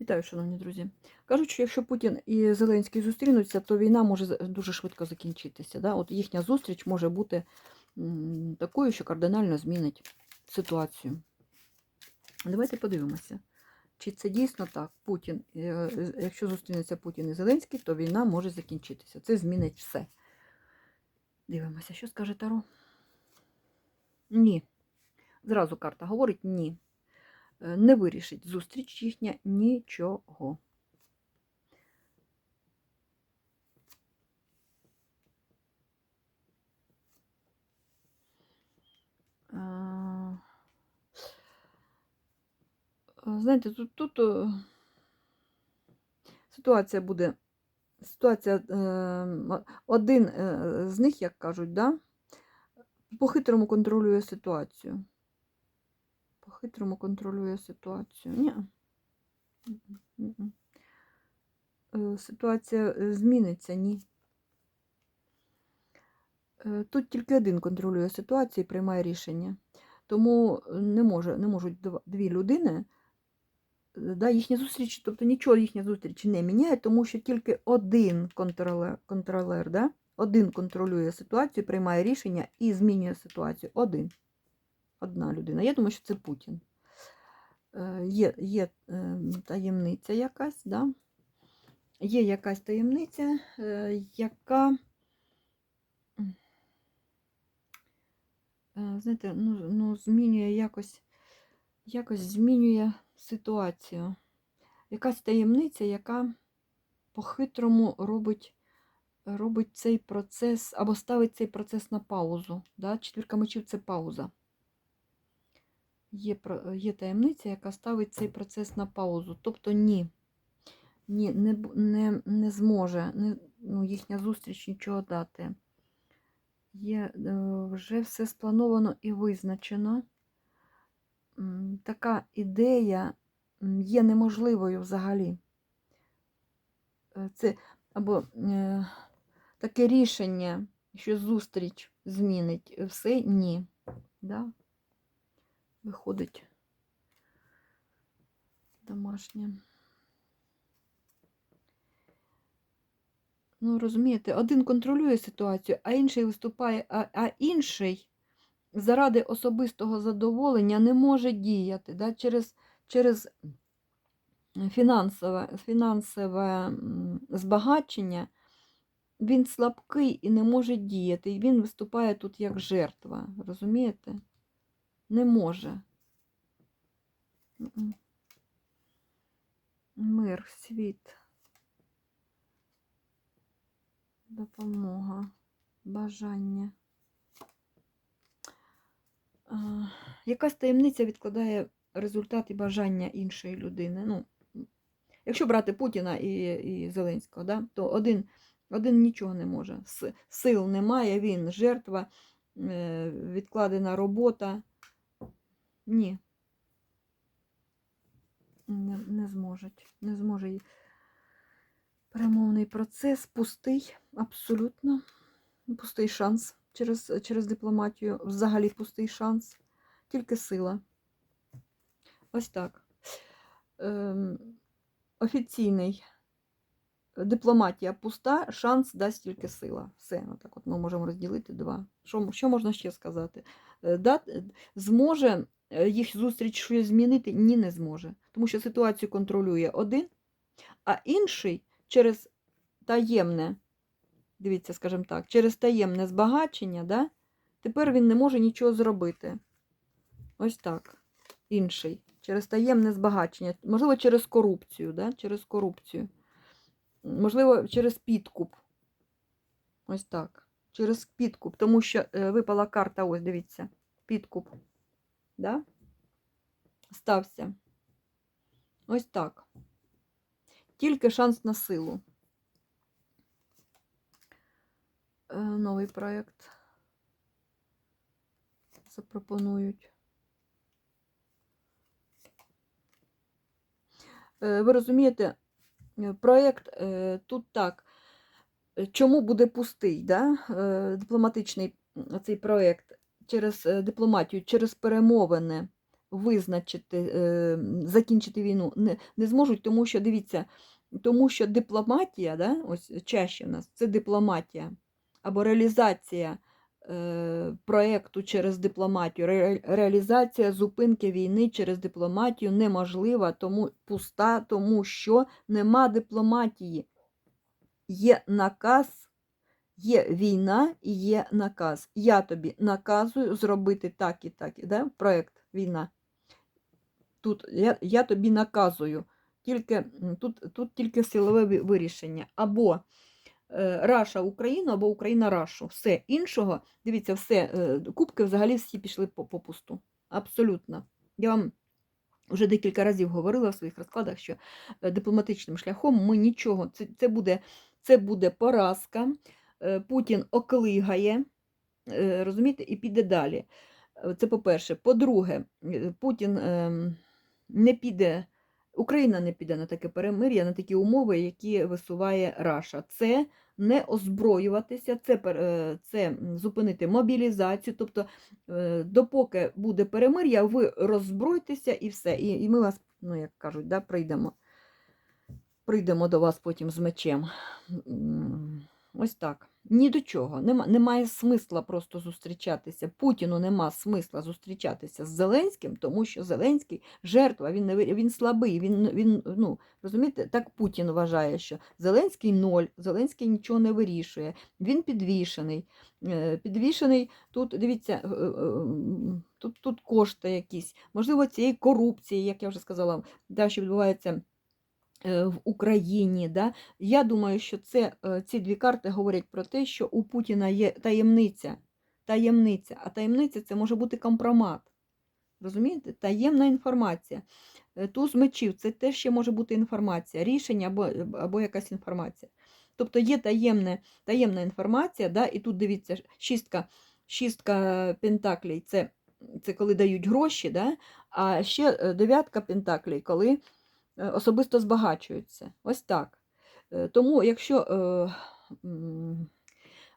Вітаю, шановні друзі. Кажуть, що якщо Путін і Зеленський зустрінуться, то війна може дуже швидко закінчитися. Да? От їхня зустріч може бути такою, що кардинально змінить ситуацію. Давайте подивимося, чи це дійсно так. Путін, е, якщо зустрінеться Путін і Зеленський, то війна може закінчитися. Це змінить все. Дивимося, що скаже Таро. Ні. Зразу карта говорить ні. Е, Не вирішить зустріч їхня нічого. Е, Знаєте, тут, тут е, ситуація буде. Ситуація один з них, як кажуть, да, по-хитрому контролює ситуацію. По-хитрому контролює ситуацію. Ні. Е, Ситуація е, зміниться, ні. Е, Тут тільки один контролює ситуацію і приймає рішення. Тому не, може, не можуть дві людини, да, їхня зустріч, тобто нічого їхня зустріч не міняє, тому що тільки один контролер, контролер да, один контролює ситуацію, приймає рішення і змінює ситуацію. Один. Одна людина. Я думаю, що це Путін. Е, Є, є е, таємниця якась, да? є якась таємниця, е, яка. е, Знаєте, ну, ну, змінює якось, якось змінює ситуацію. Якась таємниця, яка по-хитрому робить, робить цей процес або ставить цей процес на паузу. Да? Четвірка мечів це пауза. Є, є таємниця, яка ставить цей процес на паузу. Тобто ні. Ні, не, не, не зможе не, ну, їхня зустріч нічого дати. Є е, вже все сплановано і визначено. Така ідея є неможливою взагалі. Е, Це або е, таке рішення, що зустріч змінить все, ні. Да? Виходить домашнє. Ну, розумієте, один контролює ситуацію, а інший виступає, а, а інший заради особистого задоволення не може діяти. Да? Через, через фінансове, фінансове збагачення він слабкий і не може діяти. І він виступає тут як жертва. Розумієте? Не може. Мир, світ. Допомога, бажання. Якась таємниця відкладає результат і бажання іншої людини. Ну, якщо брати Путіна і, і Зеленського, да, то один, один нічого не може. Сил немає, він жертва, е, відкладена робота. Ні. Не, не зможуть. Не зможе перемовний процес пустий, абсолютно пустий шанс через, через дипломатію, взагалі пустий шанс, тільки сила. Ось так. Ем, офіційний дипломатія пуста, шанс дасть тільки сила. Все, отак от ми можемо розділити два. Що, що можна ще сказати? Е, Да, зможе е, їх зустріч щось змінити? Ні, не зможе. Тому що ситуацію контролює один, а інший через таємне, дивіться, скажімо так, через таємне збагачення, да, тепер він не може нічого зробити. Ось так. Інший. Через таємне збагачення. Можливо, через корупцію, да, через корупцію. Можливо, через підкуп. Ось так. Через підкуп. Тому що е, випала карта, ось, дивіться, підкуп. Да? Стався. Ось так. Тільки шанс на силу. Е, Новий проєкт запропонують. Е, Ви розумієте, е, проєкт тут так. Чому буде пустий, да? дипломатичний цей проєкт через е, дипломатію, через перемовини. визначити, е, закінчити війну не, не зможуть, тому що дивіться, тому що дипломатія, да, ось чаще в нас це дипломатія або реалізація е, проєкту через дипломатію, ре, реалізація зупинки війни через дипломатію неможлива, тому пуста, тому що нема дипломатії. Є наказ. Є війна і є наказ. Я тобі наказую зробити так і так. Да? Проєкт війна. Тут я, я тобі наказую. Тільки, тут, тут тільки силове вирішення. Або е, Раша Україну, або Україна Рашу. Все іншого, дивіться, все, е, кубки взагалі всі пішли по, пусту. Абсолютно. Я вам вже декілька разів говорила в своїх розкладах, що е, дипломатичним шляхом ми нічого. Це, це, буде, це буде поразка. Е, Путін оклигає, е, розумієте, і піде далі. Е, Це по-перше. По-друге, Путін ем, не піде, Україна не піде на таке перемир'я, на такі умови, які висуває Раша. Це не озброюватися, це, це зупинити мобілізацію. Тобто, допоки буде перемир'я, ви роззбройтеся і все. І, і ми вас, ну як кажуть, да, прийдемо. Прийдемо до вас потім з мечем. Ось так. Ні до чого. Нема, немає смисла просто зустрічатися. Путіну нема смисла зустрічатися з Зеленським, тому що Зеленський жертва, він він слабий. Він, він ну, розумієте, так Путін вважає, що Зеленський ноль, Зеленський нічого не вирішує. Він підвішений. Е, Підвішений тут, дивіться, е, е, тут, тут кошти якісь, можливо, цієї корупції, як я вже сказала, да, що відбувається в Україні. Да? Я думаю, що це, е, ці дві карти говорять про те, що у Путіна є таємниця. Таємниця. А таємниця це може бути компромат. Розумієте? Таємна інформація. Е, Туз мечів це теж ще може бути інформація, рішення або, або якась інформація. Тобто є таємне, таємна інформація, да? і тут дивіться, шістка, шістка пентаклей це, це коли дають гроші, да? а ще е, дев'ятка пентаклей, коли е, особисто збагачуються. Ось так. Е, Тому, якщо е,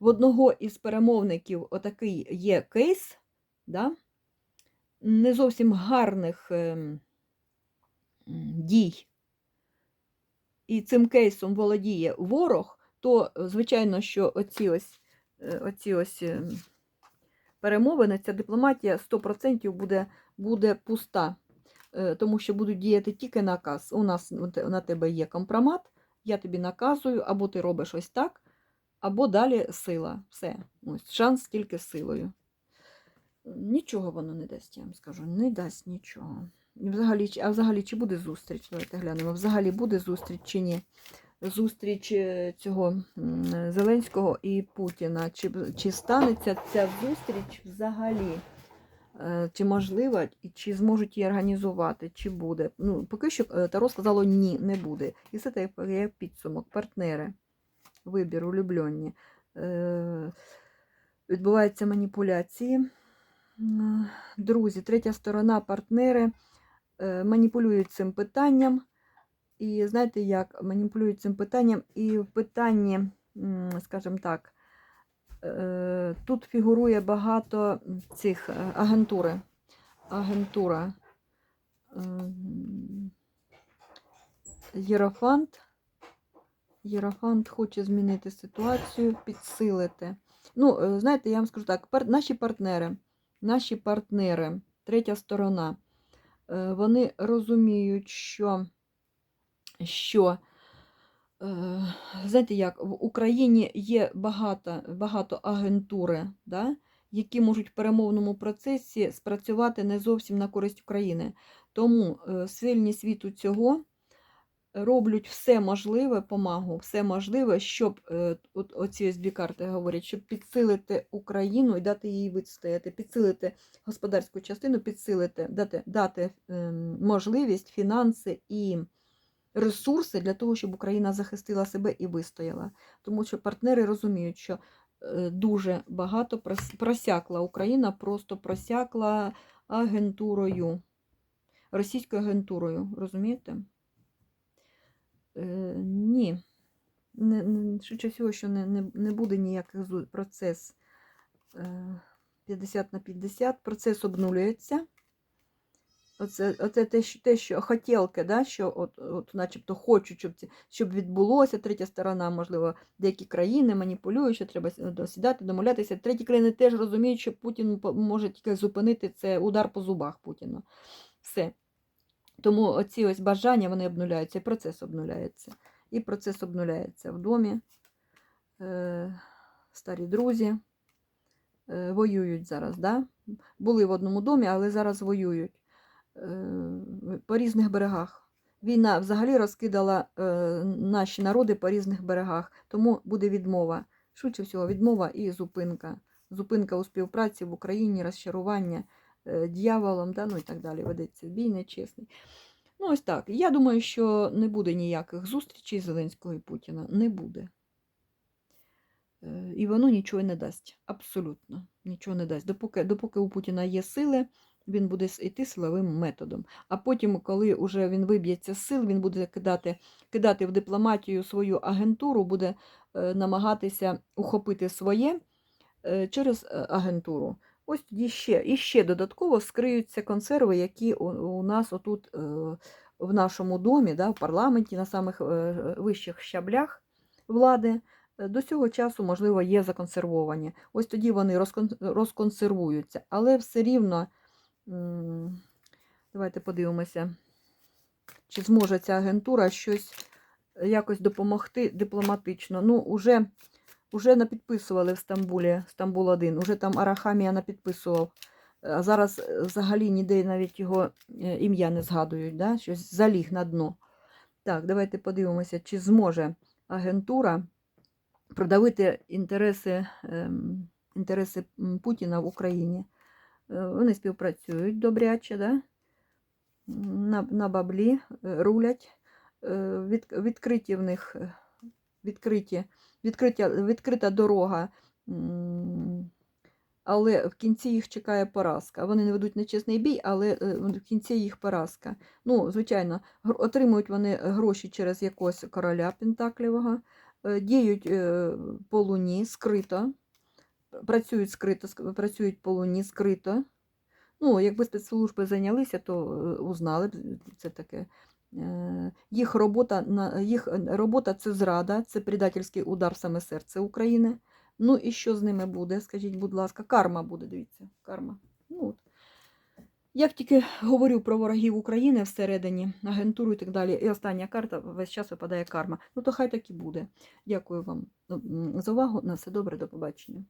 в одного із перемовників отакий є кейс, да, не зовсім гарних дій, і цим кейсом володіє ворог, то, е, звичайно, що оці ось, е, оці ось ем, перемовини, ця дипломатія 100% буде, буде пуста, е, тому що будуть діяти тільки наказ. У нас на тебе є компромат, я тобі наказую, або ти робиш ось так, або далі сила. Все. Ось, шанс тільки силою. Нічого воно не дасть, я вам скажу. Не дасть нічого. Взагалі, а взагалі, чи буде зустріч? Давайте глянемо. Взагалі буде зустріч чи ні? Зустріч е, цього Зеленського і Путіна. Чи, чи станеться ця зустріч взагалі? Е, Чи можлива, і чи зможуть її організувати, чи буде. Ну, поки що е, Таро сказало ні, не буде. І це є підсумок. Партнери. Вибір, улюблені. Е, Відбуваються маніпуляції. Друзі, третя сторона, партнери маніпулюють цим питанням. І знаєте як? Маніпулюють цим питанням. І в питанні, скажімо так, тут фігурує багато цих е, агентури. Агентура. Ем, Єрофант. Єрофант хоче змінити ситуацію, підсилити. Ну, е, знаєте, я вам скажу так: наші партнери, наші партнери, третя сторона, е, вони розуміють, що, що е, знаєте як, в Україні є багато, багато агентури, да, які можуть в перемовному процесі спрацювати не зовсім на користь України. Тому е, сильні світу цього роблять все можливе, помагу, все можливе, щоб е, от, оці дві карти говорять, щоб підсилити Україну і дати їй вистояти, підсилити господарську частину, підсилити, дати, дати ем, можливість, фінанси і ресурси для того, щоб Україна захистила себе і вистояла. Тому що партнери розуміють, що е, дуже багато просякла Україна, просто просякла агентурою, російською агентурою, розумієте? Е, ні. Не, швидше всього, що не, не, не буде ніяких процес е, 50 на 50. Процес обнулюється. Оце, оце те, що, те, що хотілки, да, що от, от начебто хочуть, щоб, щоб відбулося, третя сторона, можливо, деякі країни маніпулюють, що треба с- досідати, домовлятися. Треті країни теж розуміють, що Путін може тільки зупинити це удар по зубах Путіна. Все. Тому оці ось бажання вони обнуляються, і процес обнуляється. І процес обнуляється в домі. Е, старі друзі е, воюють зараз. Да? Були в одному домі, але зараз воюють по різних берегах. Війна взагалі розкидала е, наші народи по різних берегах, тому буде відмова. Швидше всього, відмова і зупинка. Зупинка у співпраці в Україні, розчарування е, дьяволом, да? ну і так далі. Ведеться бій нечесний. Ну, ось так. Я думаю, що не буде ніяких зустрічей Зеленського і Путіна. Не буде. Е, І воно нічого не дасть. Абсолютно нічого не дасть. Допоки, допоки у Путіна є сили, він буде йти силовим методом. А потім, коли вже він виб'ється з сил, він буде кидати, кидати в дипломатію свою агентуру, буде е, намагатися ухопити своє е, через е, агентуру. Ось тоді ще, і ще додатково скриються консерви, які у, у нас отут в нашому домі, да, в парламенті, на самих вищих щаблях влади. До цього часу, можливо, є законсервовані. Ось тоді вони розконсервуються. Але все рівно, давайте подивимося, чи зможе ця агентура щось якось допомогти дипломатично. Ну, уже, уже напідписували в Стамбулі, Стамбул 1, уже там Арахамія напідписував. А зараз е, взагалі ніде навіть його е, ім'я не згадують, да? щось заліг на дно. Так, давайте подивимося, чи зможе агентура продавити інтереси, ем, інтереси Путіна в Україні. Е, Вони співпрацюють добряче, да? на, на баблі е, рулять. Е, Від, відкриті в них відкриті, відкриття, відкрита дорога. Але в кінці їх чекає поразка. Вони не ведуть нечесний бій, але в кінці їх поразка. Ну, звичайно, отримують вони гроші через якогось короля Пентаклівого, діють по луні скрито, працюють скрито, працюють по луні скрито. Ну, якби спецслужби зайнялися, то е, узнали б це таке. Е, Їх робота, їх робота це зрада, це предательський удар в саме серце України. Ну і що з ними буде? Скажіть, будь ласка, карма буде, дивіться, карма. Ну, от. Як тільки говорю про ворогів України всередині, агентуру і так далі, і остання карта весь час випадає карма. Ну то хай так і буде. Дякую вам за увагу. На все добре, до побачення.